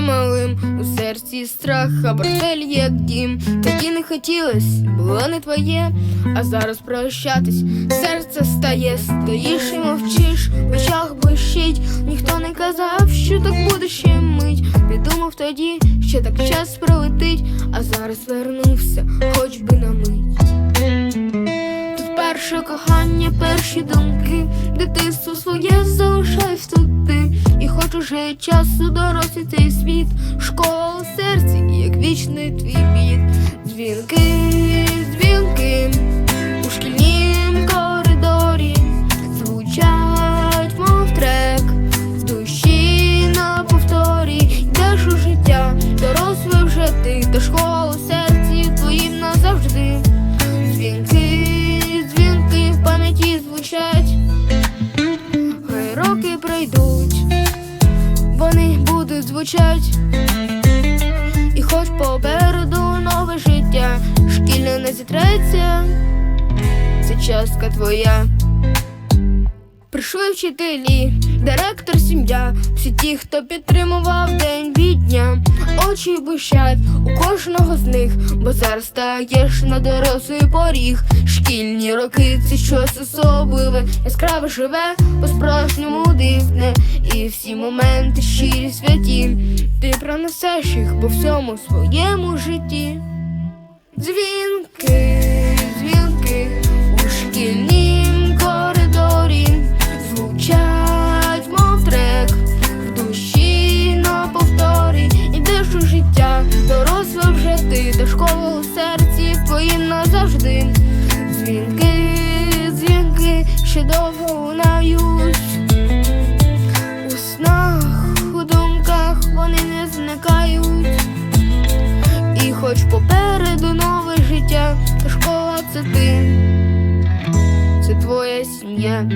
малим, у серці страх, а бортель як дім. Тоді не хотілось, було не твоє, а зараз прощатись, серце стає, стоїш і мовчиш, в очах блищить, ніхто не казав, що так буде ще мить. Не думав тоді, що так час пролетить, а зараз вернувся, хоч би на мить. Тут перше кохання, перші думки, дитинство своє залишай тут хоч уже часу дорослий цей світ, школа серці, як вічний твій бід. Дзвінки, дзвінки у шкільнім коридорі. Звучать, мов трек, в душі на повторі, йдеш життя, дорослий вже ти, та школа у серці твоїм. Дзвінки, дзвінки в пам'яті звучать, хай роки пройдуть, звучать, і хоч попереду нове життя, шкільне не зітреться, це частка твоя. Прийшли вчителі, директор, сім'я, всі ті, хто підтримував день очі блищать у кожного з них, бо зараз стаєш на дорослий поріг. Шкільні роки це щось особливе, яскраве живе, по-справжньому дивне, і всі моменти щирі святі. Ти пронесеш їх по всьому своєму житті. Дзвінки, дзвінки ще довго лунають. У снах, у думках вони не зникають. І хоч попереду нове життя, та школа це ти, це твоя сім'я.